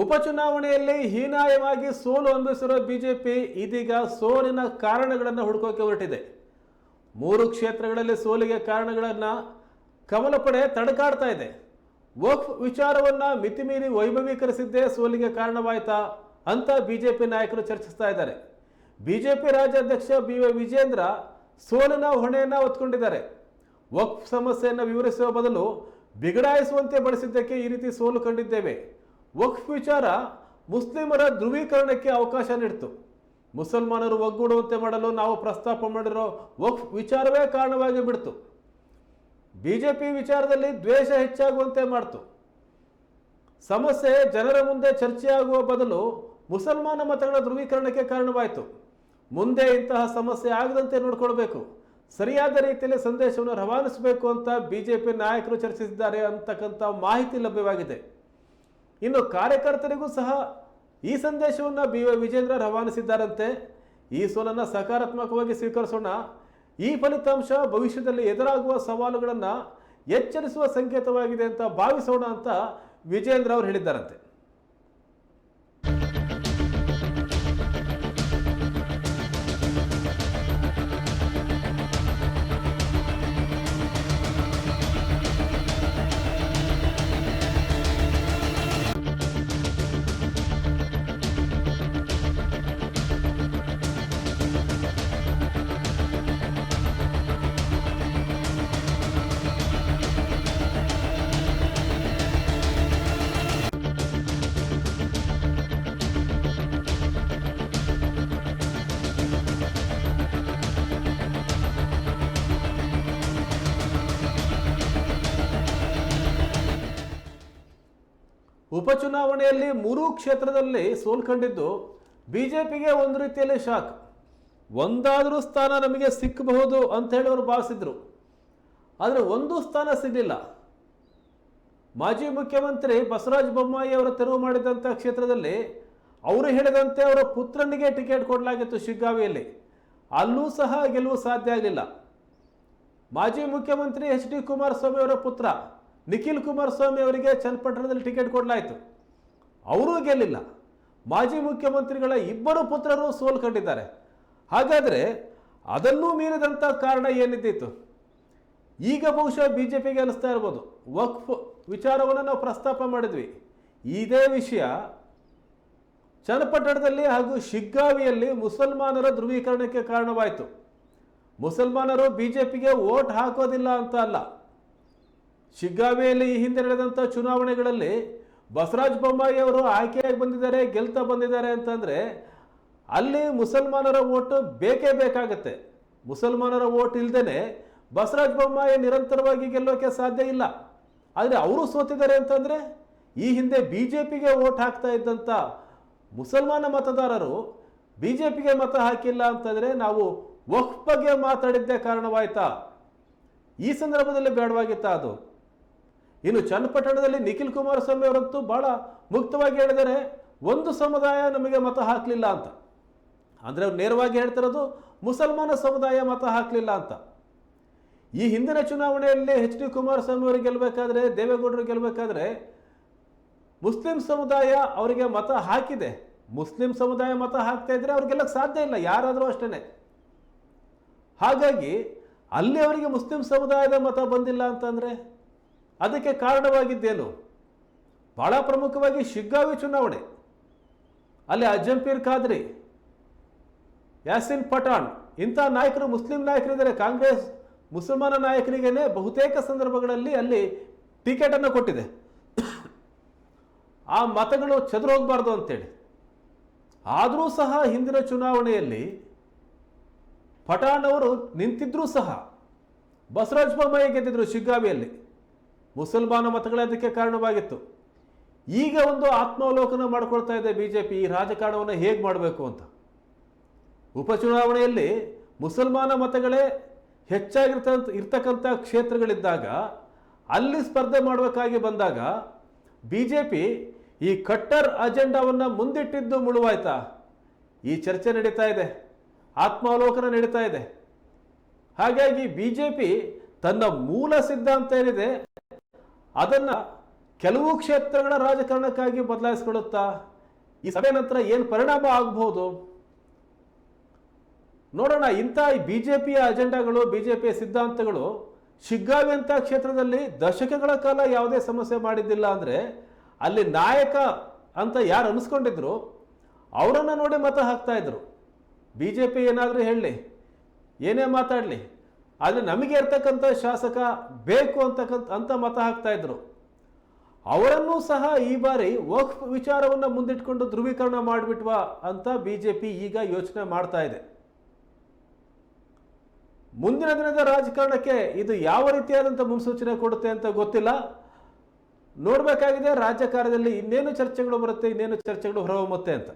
ಉಪಚುನಾವಣೆಯಲ್ಲಿ ಹೀನಾಯವಾಗಿ ಸೋಲು ಅನುಭವಿಸಿರುವ ಬಿಜೆಪಿ ಇದೀಗ ಸೋಲಿನ ಕಾರಣಗಳನ್ನು ಹುಡುಕೋಕೆ ಹೊರಟಿದೆ. ಮೂರು ಕ್ಷೇತ್ರಗಳಲ್ಲಿ ಸೋಲಿಗೆ ಕಾರಣಗಳನ್ನು ಕಮಲಪಡೆ ತಡಕಾಡ್ತಾ ಇದೆ. ವಕ್ಫ್ ವಿಚಾರವನ್ನ ಮಿತಿಮೀರಿ ವೈಭವೀಕರಿಸಿದ್ದೇ ಸೋಲಿಗೆ ಕಾರಣವಾಯ್ತಾ ಅಂತ ಬಿಜೆಪಿ ನಾಯಕರು ಚರ್ಚಿಸ್ತಾ ಇದ್ದಾರೆ. ಬಿಜೆಪಿ ರಾಜ್ಯಾಧ್ಯಕ್ಷ ಬಿ ವಿಜೇಂದ್ರ ಸೋಲಿನ ಹೊಣೆಯನ್ನು ಹೊತ್ಕೊಂಡಿದ್ದಾರೆ. ವಕ್ಫ್ ಸಮಸ್ಯೆಯನ್ನು ವಿವರಿಸುವ ಬದಲು ಬಿಗಡಾಯಿಸುವಂತೆ ಬಳಸಿದ್ದಕ್ಕೆ ಈ ರೀತಿ ಸೋಲು ಕಂಡಿದ್ದೇವೆ. ವಕ್ಫ್ ವಿಚಾರ ಮುಸ್ಲಿಮರ ಧ್ರುವೀಕರಣಕ್ಕೆ ಅವಕಾಶ ನೀಡಿತು. ಮುಸಲ್ಮಾನರು ಒಗ್ಗೂಡುವಂತೆ ಮಾಡಲು ನಾವು ಪ್ರಸ್ತಾಪ ಮಾಡಿರೋ ವಕ್ಫ್ ವಿಚಾರವೇ ಕಾರಣವಾಗಿ ಬಿಡ್ತು. ಬಿಜೆಪಿ ವಿಚಾರದಲ್ಲಿ ದ್ವೇಷ ಹೆಚ್ಚಾಗುವಂತೆ ಮಾಡ್ತು. ಸಮಸ್ಯೆ ಜನರ ಮುಂದೆ ಚರ್ಚೆಯಾಗುವ ಬದಲು ಮುಸಲ್ಮಾನ ಮತಗಳ ಧ್ರುವೀಕರಣಕ್ಕೆ ಕಾರಣವಾಯಿತು. ಮುಂದೆ ಇಂತಹ ಸಮಸ್ಯೆ ಆಗದಂತೆ ನೋಡ್ಕೊಳ್ಬೇಕು. ಸರಿಯಾದ ರೀತಿಯಲ್ಲಿ ಸಂದೇಶವನ್ನು ರವಾನಿಸಬೇಕು ಅಂತ ಬಿಜೆಪಿ ನಾಯಕರು ಚರ್ಚಿಸಿದ್ದಾರೆ ಅಂತಕ್ಕಂಥ ಮಾಹಿತಿ ಲಭ್ಯವಾಗಿದೆ. ಇನ್ನು ಕಾರ್ಯಕರ್ತರಿಗೂ ಸಹ ಈ ಸಂದೇಶವನ್ನು ಬಿ ವೈ ವಿಜೇಂದ್ರ ರವಾನಿಸಿದ್ದಾರಂತೆ. ಈ ಸೋಲನ್ನು ಸಕಾರಾತ್ಮಕವಾಗಿ ಸ್ವೀಕರಿಸೋಣ. ಈ ಫಲಿತಾಂಶ ಭವಿಷ್ಯದಲ್ಲಿ ಎದುರಾಗುವ ಸವಾಲುಗಳನ್ನು ಎಚ್ಚರಿಸುವ ಸಂಕೇತವಾಗಿದೆ ಅಂತ ಭಾವಿಸೋಣ ಅಂತ ವಿಜೇಂದ್ರ ಅವರು ಹೇಳಿದ್ದಾರಂತೆ. ಉಪಚುನಾವಣೆಯಲ್ಲಿ ಮೂರೂ ಕ್ಷೇತ್ರದಲ್ಲಿ ಸೋಲ್ಕೊಂಡಿದ್ದು ಬಿಜೆಪಿಗೆ ಒಂದು ರೀತಿಯಲ್ಲಿ ಶಾಕ್. ಒಂದಾದರೂ ಸ್ಥಾನ ನಮಗೆ ಸಿಕ್ಕಬಹುದು ಅಂತ ಹೇಳಿ ಅವರು ಭಾವಿಸಿದ್ರು. ಆದರೆ ಒಂದು ಸ್ಥಾನ ಸಿಗಲಿಲ್ಲ. ಮಾಜಿ ಮುಖ್ಯಮಂತ್ರಿ ಬಸವರಾಜ ಬೊಮ್ಮಾಯಿ ಅವರು ತೆರವು ಮಾಡಿದಂಥ ಕ್ಷೇತ್ರದಲ್ಲಿ ಅವರು ಹೇಳಿದಂತೆ ಅವರ ಪುತ್ರನಿಗೆ ಟಿಕೆಟ್ ಕೊಡಲಾಗಿತ್ತು ಶಿಗ್ಗಾವಿಯಲ್ಲಿ. ಅಲ್ಲೂ ಸಹ ಗೆಲುವು ಸಾಧ್ಯ ಆಗಲಿಲ್ಲ. ಮಾಜಿ ಮುಖ್ಯಮಂತ್ರಿ ಎಚ್ ಡಿ ಕುಮಾರಸ್ವಾಮಿ ಅವರ ಪುತ್ರ ನಿಖಿಲ್ ಕುಮಾರಸ್ವಾಮಿ ಅವರಿಗೆ ಚನ್ನಪಟ್ಟಣದಲ್ಲಿ ಟಿಕೆಟ್ ಕೊಡಲಾಯಿತು. ಅವರೂ ಗೆಲ್ಲಿಲ್ಲ. ಮಾಜಿ ಮುಖ್ಯಮಂತ್ರಿಗಳ ಇಬ್ಬರು ಪುತ್ರರು ಸೋಲು ಕಂಡಿದ್ದಾರೆ ಹಾಗಾದರೆ ಅದನ್ನೂ ಮೀರಿದಂಥ ಕಾರಣ ಏನಿದ್ದಿತ್ತು ಈಗ ಬಹುಶಃ ಬಿ ಜೆ ಪಿಗೆ ಅನಿಸ್ತಾ ಇರ್ಬೋದು. ವಕ್ಫ್ ವಿಚಾರವನ್ನು ನಾವು ಪ್ರಸ್ತಾಪ ಮಾಡಿದ್ವಿ. ಇದೇ ವಿಷಯ ಚನ್ನಪಟ್ಟಣದಲ್ಲಿ ಹಾಗೂ ಶಿಗ್ಗಾವಿಯಲ್ಲಿ ಮುಸಲ್ಮಾನರ ಧ್ರುವೀಕರಣಕ್ಕೆ ಕಾರಣವಾಯಿತು. ಮುಸಲ್ಮಾನರು ಬಿ ಜೆ ಪಿಗೆ ವೋಟ್ ಹಾಕೋದಿಲ್ಲ ಅಂತ ಅಲ್ಲ. ಶಿಗ್ಗಾವಿಯಲ್ಲಿ ಈ ಹಿಂದೆ ನಡೆದಂಥ ಚುನಾವಣೆಗಳಲ್ಲಿ ಬಸವರಾಜ ಬೊಮ್ಮಾಯಿ ಅವರು ಆಯ್ಕೆಯಾಗಿ ಬಂದಿದ್ದಾರೆ, ಗೆಲ್ತಾ ಬಂದಿದ್ದಾರೆ ಅಂತಂದರೆ ಅಲ್ಲಿ ಮುಸಲ್ಮಾನರ ಓಟು ಬೇಕೇ ಬೇಕಾಗತ್ತೆ. ಮುಸಲ್ಮಾನರ ಓಟ್ ಇಲ್ಲದೇ ಬಸವರಾಜ ಬೊಮ್ಮಾಯಿ ನಿರಂತರವಾಗಿ ಗೆಲ್ಲೋಕೆ ಸಾಧ್ಯ ಇಲ್ಲ. ಆದರೆ ಅವರು ಸೋತಿದ್ದಾರೆ ಅಂತಂದರೆ ಈ ಹಿಂದೆ ಬಿ ಜೆ ಪಿಗೆ ಓಟ್ ಹಾಕ್ತಾ ಇದ್ದಂಥ ಮುಸಲ್ಮಾನ ಮತದಾರರು ಬಿ ಜೆ ಪಿಗೆ ಮತ ಹಾಕಿಲ್ಲ ಅಂತಂದರೆ ನಾವು ವಕ್ಫ್ ಬಗ್ಗೆ ಮಾತಾಡಿದ್ದೇ ಕಾರಣವಾಯ್ತಾ? ಈ ಸಂದರ್ಭದಲ್ಲಿ ಬೇಡವಾಗಿತ್ತಾ ಅದು? ಇನ್ನು ಚನ್ನಪಟ್ಟಣದಲ್ಲಿ ನಿಖಿಲ್ ಕುಮಾರಸ್ವಾಮಿ ಅವರಂತೂ ಬಹಳ ಮುಕ್ತವಾಗಿ ಹೇಳಿದರೆ ಒಂದು ಸಮುದಾಯ ನಮಗೆ ಮತ ಹಾಕಲಿಲ್ಲ ಅಂತ. ಅಂದರೆ ಅವ್ರು ನೇರವಾಗಿ ಹೇಳ್ತಿರೋದು ಮುಸಲ್ಮಾನ ಸಮುದಾಯ ಮತ ಹಾಕಲಿಲ್ಲ ಅಂತ. ಈ ಹಿಂದಿನ ಚುನಾವಣೆಯಲ್ಲಿ ಎಚ್ ಡಿ ಕುಮಾರಸ್ವಾಮಿ ಅವರು ಗೆಲ್ಲಬೇಕಾದ್ರೆ ದೇವೇಗೌಡರು ಗೆಲ್ಲಬೇಕಾದ್ರೆ ಮುಸ್ಲಿಂ ಸಮುದಾಯ ಅವರಿಗೆ ಮತ ಹಾಕಿದೆ. ಮುಸ್ಲಿಂ ಸಮುದಾಯ ಮತ ಹಾಕ್ತಾ ಇದ್ರೆ ಅವ್ರು ಸಾಧ್ಯ ಇಲ್ಲ, ಯಾರಾದರೂ ಅಷ್ಟೇ ಹಾಗಾಗಿ ಅಲ್ಲಿ ಅವರಿಗೆ ಮುಸ್ಲಿಂ ಸಮುದಾಯದ ಮತ ಬಂದಿಲ್ಲ ಅಂತಂದರೆ ಅದಕ್ಕೆ ಕಾರಣವಾಗಿದ್ದೇನು? ಬಹಳ ಪ್ರಮುಖವಾಗಿ ಶಿಗ್ಗಾವಿ ಚುನಾವಣೆ. ಅಲ್ಲಿ ಅಜಂಪೀರ್ ಖಾದ್ರಿ, ಯಾಸಿನ್ ಪಠಾಣ್ ಇಂಥ ನಾಯಕರು ಮುಸ್ಲಿಂ ನಾಯಕರಿದ್ದಾರೆ. ಕಾಂಗ್ರೆಸ್ ಮುಸಲ್ಮಾನ ನಾಯಕರಿಗೇನೆ ಬಹುತೇಕ ಸಂದರ್ಭಗಳಲ್ಲಿ ಅಲ್ಲಿ ಟಿಕೆಟನ್ನು ಕೊಟ್ಟಿದೆ. ಆ ಮತಗಳು ಚದುರು ಹೋಗಬಾರ್ದು ಅಂತೇಳಿ. ಆದರೂ ಸಹ ಹಿಂದಿನ ಚುನಾವಣೆಯಲ್ಲಿ ಪಠಾಣ್ ಅವರು ನಿಂತಿದ್ರೂ ಸಹ ಬಸವರಾಜ ಬೊಮ್ಮಾಯಿ ಗೆದ್ದಿದ್ರು ಶಿಗ್ಗಾವಿಯಲ್ಲಿ. ಮುಸಲ್ಮಾನ ಮತಗಳೇ ಅದಕ್ಕೆ ಕಾರಣವಾಗಿತ್ತು. ಈಗ ಒಂದು ಆತ್ಮಾವಲೋಕನ ಮಾಡ್ಕೊಳ್ತಾ ಇದೆ ಬಿ ಜೆ ಪಿ ಈ ರಾಜಕಾರಣವನ್ನು ಹೇಗೆ ಮಾಡಬೇಕು ಅಂತ. ಉಪಚುನಾವಣೆಯಲ್ಲಿ ಮುಸಲ್ಮಾನ ಮತಗಳೇ ಹೆಚ್ಚಾಗಿರ್ತ ಇರ್ತಕ್ಕಂಥ ಕ್ಷೇತ್ರಗಳಿದ್ದಾಗ, ಅಲ್ಲಿ ಸ್ಪರ್ಧೆ ಮಾಡಬೇಕಾಗಿ ಬಂದಾಗ ಬಿ ಜೆ ಪಿ ಈ ಕಟ್ಟರ್ ಅಜೆಂಡಾವನ್ನು ಮುಂದಿಟ್ಟಿದ್ದು ಮುಳುವಾಯ್ತಾ? ಈ ಚರ್ಚೆ ನಡೀತಾ ಇದೆ, ಆತ್ಮಾವಲೋಕನ ನಡೀತಾ ಇದೆ. ಹಾಗಾಗಿ ಬಿ ಜೆ ಪಿ ತನ್ನ ಮೂಲ ಸಿದ್ಧಾಂತ ಏನಿದೆ ಅದನ್ನು ಕೆಲವು ಕ್ಷೇತ್ರಗಳ ರಾಜಕಾರಣಕ್ಕಾಗಿ ಬದಲಾಯಿಸ್ಕೊಳ್ಳುತ್ತಾ, ಈ ಸಭೆ ನಂತರ ಏನು ಪರಿಣಾಮ ಆಗಬಹುದು? ನೋಡೋಣ, ಇಂಥ ಬಿ ಜೆ ಪಿಯ ಅಜೆಂಡಾಗಳು ಬಿ ಜೆ ಪಿಯ ಸಿದ್ಧಾಂತಗಳು ಶಿಗ್ಗಾವಿ ಅಂತ ಕ್ಷೇತ್ರದಲ್ಲಿ ದಶಕಗಳ ಕಾಲ ಯಾವುದೇ ಸಮಸ್ಯೆ ಮಾಡಿದ್ದಿಲ್ಲ ಅಂದರೆ ಅಲ್ಲಿ ನಾಯಕ ಅಂತ ಯಾರು ಅನಿಸ್ಕೊಂಡಿದ್ರು, ಅವರನ್ನು ನೋಡಿ ಮತ ಹಾಕ್ತಾ ಇದ್ರು. ಬಿ ಜೆ ಪಿ ಏನಾದರೂ ಹೇಳಲಿ ಏನೇ ಮಾತಾಡಲಿ. ಆದರೆ ನಮಗೆ ಇರ್ತಕ್ಕಂಥ ಶಾಸಕ ಬೇಕು ಅಂತಕ್ಕಂಥ ಅಂತ ಮತ ಹಾಕ್ತಾ ಇದ್ರು. ಅವರನ್ನೂ ಸಹ ಈ ಬಾರಿ ವಕ್ಫ್ ವಿಚಾರವನ್ನು ಮುಂದಿಟ್ಕೊಂಡು ಧ್ರುವೀಕರಣ ಮಾಡಿಬಿಟ್ವಾ ಅಂತ ಬಿ ಜೆ ಪಿ ಈಗ ಯೋಚನೆ ಮಾಡ್ತಾ ಇದೆ. ಮುಂದಿನ ದಿನದ ರಾಜಕಾರಣಕ್ಕೆ ಇದು ಯಾವ ರೀತಿಯಾದಂಥ ಮುನ್ಸೂಚನೆ ಕೊಡುತ್ತೆ ಅಂತ ಗೊತ್ತಿಲ್ಲ. ನೋಡಬೇಕಾಗಿದೆ ರಾಜ್ಯ ಕಾರ್ಯದಲ್ಲಿ ಇನ್ನೇನು ಚರ್ಚೆಗಳು ಬರುತ್ತೆ, ಇನ್ನೇನು ಚರ್ಚೆಗಳು ಹೊರಹೊಮ್ಮುತ್ತೆ ಅಂತ.